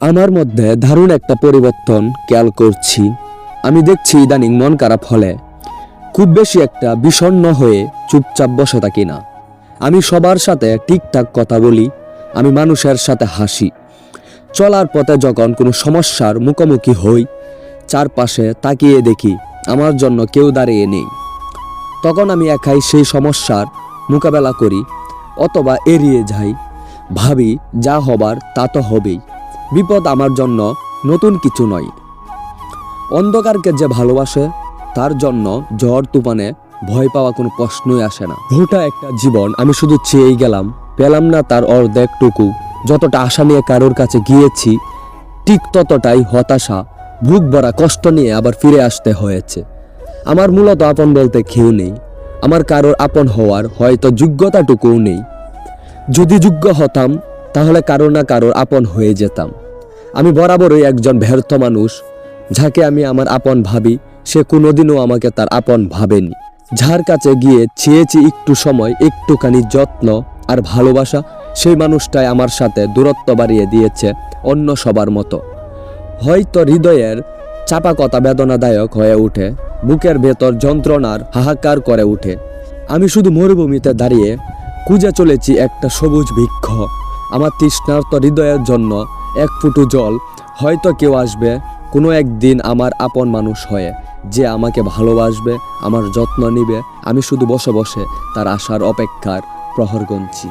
আমার মধ্যে দারুণ একটা পরিবর্তন খেয়াল করছি। আমি দেখছি ইদানিং মন খারাপ হলে। খুব বেশি একটা বিষণ্ণ হয়ে চুপচাপ বসে থাকি না। আমি সবার সাথে ঠিকঠাক কথা বলি, আমি মানুষের সাথে হাসি। চলার পথে যখন কোনো সমস্যার মুখোমুখি হই, চারপাশে তাকিয়ে দেখি আমার জন্য কেউ দাঁড়িয়ে নেই। তখন আমি একাই সেই সমস্যার মোকাবেলা করি, অথবা এড়িয়ে যাই। ভাবি যা হবার তা তো হবেই। বিপদ আমার জন্য নতুন কিছু নয়। অন্ধকারকে যে ভালোবাসে, তার জন্য ঝড় তুফানে ভয় পাওয়া কোনো প্রশ্নই আসে না। গোটা একটা জীবন আমি শুধু চেয়েই গেলাম, পেলাম না তার অর্ধেকটুকু। যতটা আশা নিয়ে কারোর কাছে গিয়েছি, ঠিক ততটাই হতাশা, বুক ভরা কষ্ট নিয়ে আবার ফিরে আসতে হয়েছে। আমার মূলত আপন বলতে কেউ নেই। আমার কারোর আপন হওয়ার হয়তো যোগ্যতাটুকুও নেই। যদি যোগ্য হতাম, তাহলে কারও না কারোর আপন হয়ে যেতাম। আমি বরাবরই একজন ব্যর্থ মানুষ, যাকে আমি আমার আপন ভাবি, সে কোনোদিনও আমাকে তার আপন ভাবেনি। যার কাছে গিয়ে চেয়েছি একটু সময়, একটুখানি যত্ন আর ভালোবাসা, সেই মানুষটাই আমার সাথে দূরত্ব বাড়িয়ে দিয়েছে অন্য সবার মতো। হয়তো হৃদয়ের চাপা কথা বেদনাদায়ক হয়ে ওঠে, বুকের ভেতর যন্ত্রণার হাহাকার করে ওঠে। আমি শুধু মরুভূমিতে দাঁড়িয়ে খুঁজে চলেছি একটা সবুজ বৃক্ষ। আমার তৃষ্ণার্ত হৃদয়ের জন্য এক ফুটু জল। হয়তো কেউ আসবে, কোনো একদিন আমার আপন মানুষ হয়ে, যে আমাকে ভালোবাসবে, আমার যত্ন নিবে। আমি শুধু বসে বসে তার আসার অপেক্ষার প্রহর গুনছি